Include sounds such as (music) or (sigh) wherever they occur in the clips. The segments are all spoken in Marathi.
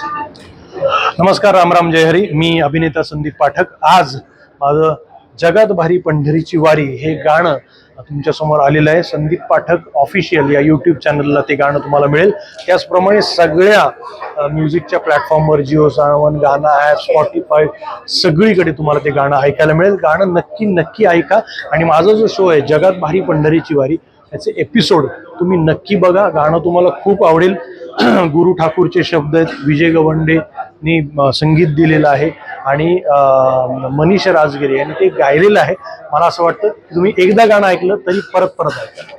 नमस्कार रामराम जय हरी. मी अभिनेता संदीप पाठक. आज माझं जगात भारी पंढरीची वारी हे गाणं तुमच्यासमोर आलेलं आहे. संदीप पाठक ऑफिशियल या यूट्यूब चॅनलला ते गाणं तुम्हाला मिळेल. त्याचप्रमाणे सगळ्या म्युझिकच्या प्लॅटफॉर्मवर जिओ सावन गाणं ॲप स्पॉटीफाय सगळीकडे तुम्हाला ते गाणं ऐकायला मिळेल. गाणं नक्की नक्की ऐका. आणि माझा जो शो आहे जगात भारी पंढरीची वारी याचे एपिसोड तुम्ही नक्की बघा. गाणं तुम्हाला खूप आवडेल. (clears throat) गुरु ठाकूरचे शब्द आहेत विजय गवंडेनी संगीत दिलेलं आहे आणि मनीष राजगिरे यांनी ते गायलेलं आहे मला असं वाटतं तुम्ही एकदा गाणं ऐकलं तरी परत परत ऐका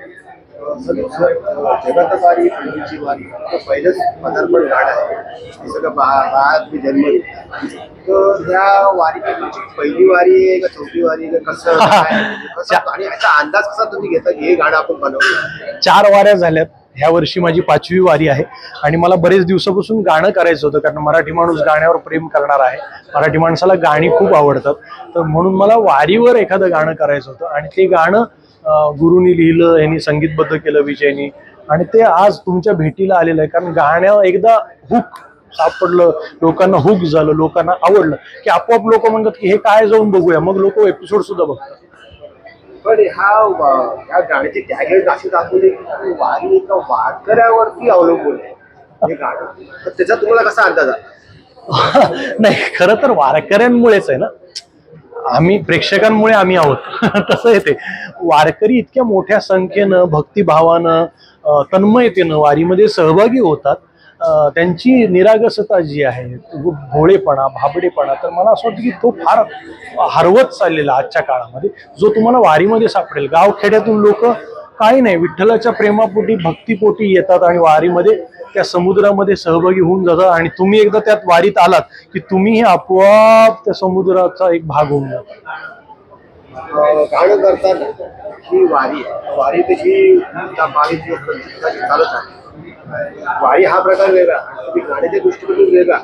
जगात वारी पंढरीची वारी तर पहिलंच पदार्पण गाणं आहे हे सगळं बा बाळात मी जन्म घेतला. तर ह्या वारीची तुमची पहिली वारी आहे का चौथी वारी आहे का कसं काय? कसं आणि याचा अंदाज कसा तुम्ही घेता की हे गाणं आपण बनवलं चार वाऱ्या झाल्यात ह्या वर्षी माझी पाचवी वारी आहे आणि मला बरेच दिवसापासून गाणं करायचं होतं कारण मराठी माणूस गाण्यावर प्रेम करणार आहे. मराठी माणसाला गाणी खूप आवडतात. तर म्हणून मला वारीवर एखादं गाणं करायचं होतं आणि ते गाणं गुरुनी लिहिलं यांनी संगीतबद्ध केलं विजयनी. आणि ते आज तुमच्या भेटीला आलेलं आहे कारण गाण्या एकदा हुक सापडलं लोकांना हुक झालं लोकांना आवडलं की आपोआप लोक म्हणतात की हे काय जाऊन बघूया. मग लोक एपिसोड सुद्धा बघतात. पण हा वा- ह्या गाण्याची टॅगलाईन अशी दाखवली की वारी एका वारकऱ्यावरती अवलंबून आहे. हे गाणं. तर त्याचा तुम्हाला कसा अंदाज आला? (laughs) नाही खरं तर वारकऱ्यांमुळेच आहे ना. आम्ही प्रेक्षकांमुळे आम्ही आहोत. (laughs) तसं येते. वारकरी इतक्या मोठ्या संख्येनं भक्तिभावानं तन्मयतेनं वारीमध्ये सहभागी होतात. त्यांची निरागसता जी आहे भोळेपणा भाबडेपणा तर मला असं वाटतं की तो फार हरवत चाललेला आजच्या काळामध्ये जो तुम्हाला वारीमध्ये सापडेल. गावखेड्यातून लोक काही नाही विठ्ठलाच्या प्रेमापोटी भक्तीपोटी येतात आणि वारीमध्ये त्या समुद्रामध्ये सहभागी होऊन जातात आणि तुम्ही एकदा त्यात वारीत आलात की तुम्ही आपोआप त्या समुद्राचा एक भाग होऊन जाता. गाणं करताना ही वारी वारी तशी चालत आहे वारी हा प्रकार वेगळा. तुम्ही गाण्याच्या दृष्टीकोनातून वेगळा.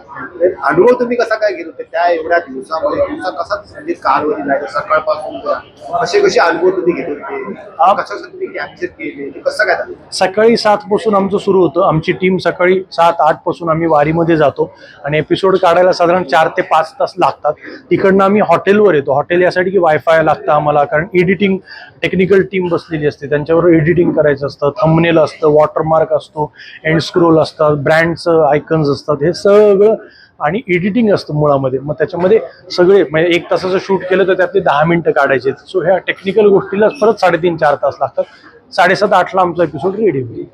अनुभव तुम्ही कसा काय घेत होते? त्या एवढ्या दिवसामध्ये तुमचा कसा म्हणजे कारवारी जायचं सकाळपासून कसे कसे अनुभव तुम्ही घेत होते? आप- कसं कसं तुम्ही कॅप्चर केले? ते कसं काय झालं? सकाळी सात पासून आमचं सुरू होतं. आमची टीम सकाळी सात आठपासून आम्ही वारीमध्ये जातो. आणि एपिसोड काढायला साधारण चार ते पाच तास लागतात. तिकडनं आम्ही हॉटेलवर येतो. हॉटेल यासाठी की वायफाय लागतं आम्हाला. कारण एडिटिंग टेक्निकल टीम बसलेली असते. त्यांच्यावर एडिटिंग करायचं असतं. थंबनेल असतं वॉटरमार्क असतो. एंड स्क्रोल असतात ब्रँडचं आयकन्स असतात हे सगळं आणि एडिटिंग असतं मुळामध्ये. मग त्याच्यामध्ये सगळे म्हणजे एक तासाचं शूट केलं तर त्यातले दहा मिनिटं काढायचे. सो ह्या टेक्निकल गोष्टीला परत साडेतीन चार तास लागतात. साडेसात आठला आमचा एपिसोड रेडी होईल.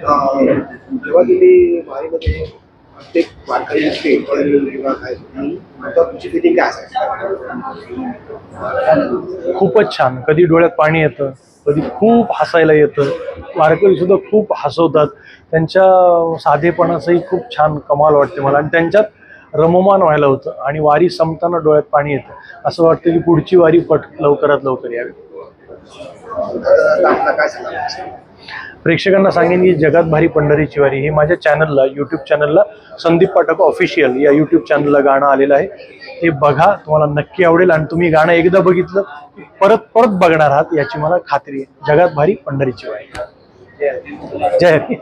जेव्हा तुम्ही प्रत्येक असते फिटिंग काय खूपच छान. कधी डोळ्यात पाणी येतं कधी खूप हसायला येतं. वारकरी सुद्धा खूप हसवतात. त्यांच्या साधेपणाचंही खूप छान कमाल वाटते मला. आणि त्यांच्यात रममान व्हायला होतं आणि वारी संपताना डोळ्यात पाणी येतं. असं वाटतं की पुढची वारी पट लवकरात लवकर यावी. प्रेक्षकांना सांगेन की जगात भारी पंढरीची वारी हे माझ्या चॅनलला यूट्यूब चॅनलला संदीप पाठक ऑफिशियल या यूट्यूब चॅनलला गाणं आलेलं आहे. ते बघा तुम्हाला नक्की आवडेल आणि तुम्ही गाणं एकदा बघितलं की परत परत बघणार आहात याची मला खात्री आहे. जगात भारी पंढरीची वारी जय हरी